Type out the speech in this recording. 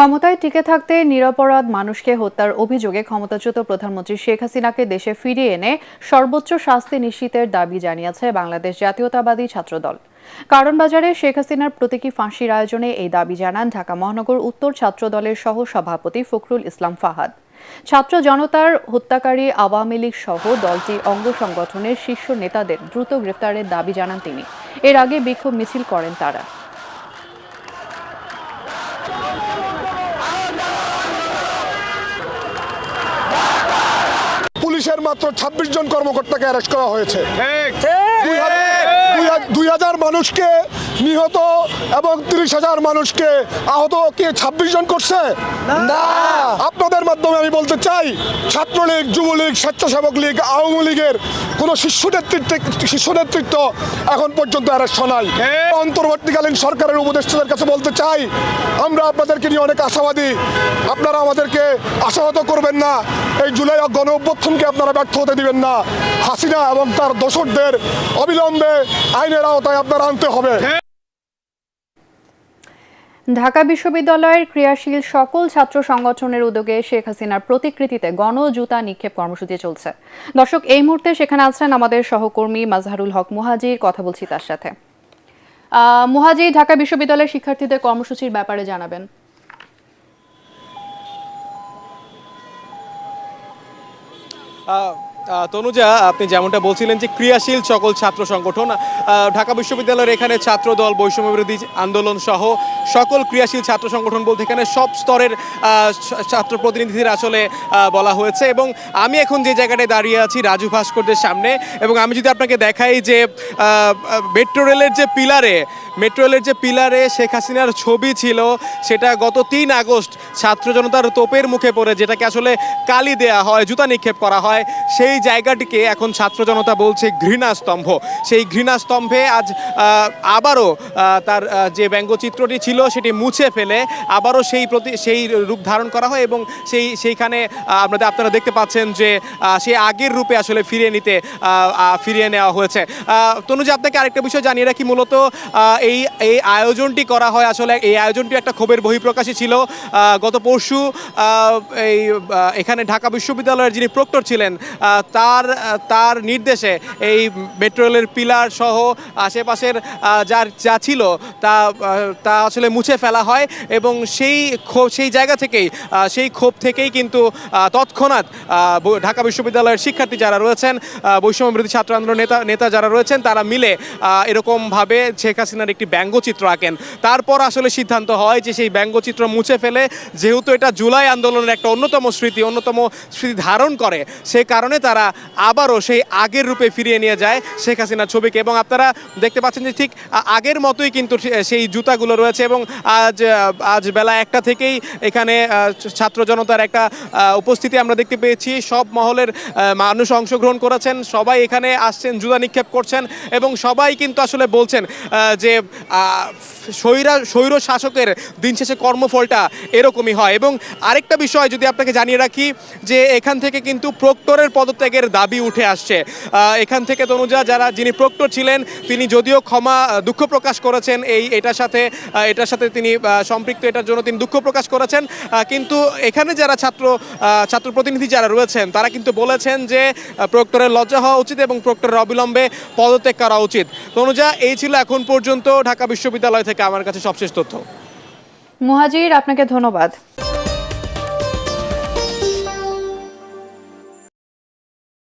ক্ষমতায় টিকে থাকতে নিরপরাধ মানুষকে হত্যার অভিযোগে ক্ষমতাচ্যুত প্রধানমন্ত্রী শেখ হাসিনাকে দেশে ফিরিয়ে এনে সর্বোচ্চ শাস্তি নিশ্চিতের দাবি জানিয়েছে বাংলাদেশ জাতীয়তাবাদী ছাত্রদল। কারণ বাজারে শেখ হাসিনার প্রতীকী ফাঁসির আয়োজনে এই দাবি জানান ঢাকা মহানগর উত্তর ছাত্রদলের সহ সভাপতি ফখরুল ইসলাম ফাহাদ। ছাত্র জনতার হত্যাকারী আওয়ামী লীগ সহ দলটি অঙ্গ সংগঠনের শীর্ষ নেতাদের দ্রুত গ্রেফতারের দাবি জানান তিনি। এর আগে বিক্ষোভ মিছিল করেন তারা। মাত্র ২৬ জন কর্মকর্তাকে অ্যারেস্ট করা হয়েছে। দুই হাজার- দুই হাজার মানুষকে নিহত এবং তিরিশ হাজার মানুষকে আহত কে ছাব্বিশ জন করছে? না। আপনাদের মাধ্যমে আমি বলতে চাই ছাত্রলীগ যুবলীগ স্বেচ্ছাসেবক লীগ আওয়ামী লীগের কোনো শীর্ষ নেতৃত্বে শীর্ষ নেতৃত্ব এখন পর্যন্ত অ্যারেস্ট নাই। অন্তর্বর্তীকালীন সরকারের উপদেষ্টাদের কাছে বলতে চাই আমরা আপনাদেরকে নিয়ে অনেক আশাবাদী। আপনারা আমাদেরকে আশাহত করবেন না। এই জুলাই গণ অভ্যুত্থানকে আপনারা ব্যর্থ হতে দিবেন না। হাসিনা এবং তার দোসরদের অবিলম্বে আইনের আওতায় আপনারা আনতে হবে। ঢাকা বিশ্ববিদ্যালয়ের ক্রিয়াশীল সকল ছাত্র সংগঠনের উদ্যোগে শেখ হাসিনার প্রতিকৃতিতে গণজুতা নিক্ষেপ কর্মসূচি চলছে। দর্শক এই মুহূর্তে সেখানে আছেন আমাদের সহকর্মী মাজহারুল হক মুহাজির কথা বলছি তার সাথে। আহ, মুহাজির ঢাকা বিশ্ববিদ্যালয়ের শিক্ষার্থীদের কর্মসূচির ব্যাপারে জানাবেন। আহ, তনুজা, আপনি যেমনটা বলছিলেন যে ক্রিয়াশীল সকল ছাত্র সংগঠন ঢাকা বিশ্ববিদ্যালয়ের এখানে ছাত্র দল, বৈষম্য বিরোধী আন্দোলন সহ সকল ক্রিয়াশীল ছাত্র সংগঠন বলতে এখানে সব স্তরের ছাত্র প্রতিনিধিদের আসলে বলা হয়েছে এবং আমি এখন যে জায়গাটায় দাঁড়িয়ে আছি রাজু ভাস্করদের সামনে এবং আমি যদি আপনাকে দেখাই যে মেট্রো রেলের যে পিলারে, মেট্রো রেলের যে পিলারে শেখ হাসিনার ছবি ছিল, সেটা গত তিন আগস্ট ছাত্র জনতার তোপের মুখে পড়ে যেটাকে আসলে কালি দেয়া হয় জুতা নিক্ষেপ করা হয় সেই জায়গাটিকে এখন ছাত্র জনতা বলছে ঘৃণা স্তম্ভ সেই ঘৃণা স্তম্ভে আজ আবারও তার যে ব্যঙ্গচিত্রটি ছিল সেটি মুছে ফেলে আবারও সেই প্রতি সেই রূপ ধারণ করা হয় এবং সেই সেইখানে আপনাদের আপনারা দেখতে পাচ্ছেন যে আহ, সে আগের রূপে আসলে ফিরিয়ে নিতে ফিরিয়ে নেওয়া হয়েছে। তনুজা আপনাকে আরেকটা বিষয় জানিয়ে রাখি মূলত এই এই আয়োজনটি করা হয় আসলে এই আয়োজনটি একটা ক্ষোভের বহিঃপ্রকাশই ছিল। গত পরশু এই এখানে ঢাকা বিশ্ববিদ্যালয়ের যিনি প্রক্টর ছিলেন তার তার নির্দেশে এই মেট্রো রেলের পিলার সহ আশেপাশের যার যা ছিল তা তা আসলে মুছে ফেলা হয় এবং সেই ক্ষোভ সেই জায়গা থেকেই সেই ক্ষোভ থেকেই কিন্তু তৎক্ষণাৎ ঢাকা বিশ্ববিদ্যালয়ের শিক্ষার্থী যারা রয়েছেন আহ, বৈষম্য বিরোধী ছাত্র আন্দোলন নেতা নেতা যারা রয়েছেন তারা মিলে এরকমভাবে শেখ হাসিনার একটি ব্যঙ্গচিত্র আঁকেন। তারপর আসলে সিদ্ধান্ত হয় যে সেই ব্যঙ্গচিত্র মুছে ফেলে যেহেতু এটা জুলাই আন্দোলনের একটা অন্যতম স্মৃতি অন্যতম স্মৃতি ধারণ করে, সে কারণে তারা আবারও সেই আগের রূপে ফিরিয়ে নিয়ে যায় শেখ হাসিনার ছবিকে। এবং আপনারা দেখতে পাচ্ছেন যে ঠিক আগের মতোই কিন্তু সেই জুতাগুলো রয়েছে এবং আজ আজ বেলা একটা থেকেই এখানে ছাত্র জনতার একটা উপস্থিতি আমরা দেখতে পেয়েছি। সব মহলের মানুষ অংশগ্রহণ করেছেন, সবাই এখানে আসছেন, জুতা নিক্ষেপ করছেন এবং সবাই কিন্তু আসলে বলছেন যে স্বৈরা স্বৈর শাসকের দিন শেষে কর্মফলটা এরকমই হয়। এবং আরেকটা বিষয় যদি আপনাকে জানিয়ে রাখি যে এখান থেকে কিন্তু প্রক্টরের পদত্যাগের দাবি উঠে আসছে। এখান থেকে তনুজা যারা, যিনি প্রক্টর ছিলেন, তিনি যদিও ক্ষমা দুঃখ প্রকাশ করেছেন এই, এটার সাথে এটার সাথে তিনি সম্পৃক্ত, এটার জন্য তিনি দুঃখ প্রকাশ করেছেন। কিন্তু এখানে যারা ছাত্র ছাত্র প্রতিনিধি যারা রয়েছেন, তারা কিন্তু বলেছেন যে প্রক্টরের লজ্জা হওয়া উচিত এবং প্রক্টরের অবিলম্বে পদত্যাগ করা উচিত। তনুজা, এই ছিল এখন পর্যন্ত ঢাকা বিশ্ববিদ্যালয় থেকে আমার কাছে সবশেষ তথ্য। মুহাজির আপনাকে ধন্যবাদ।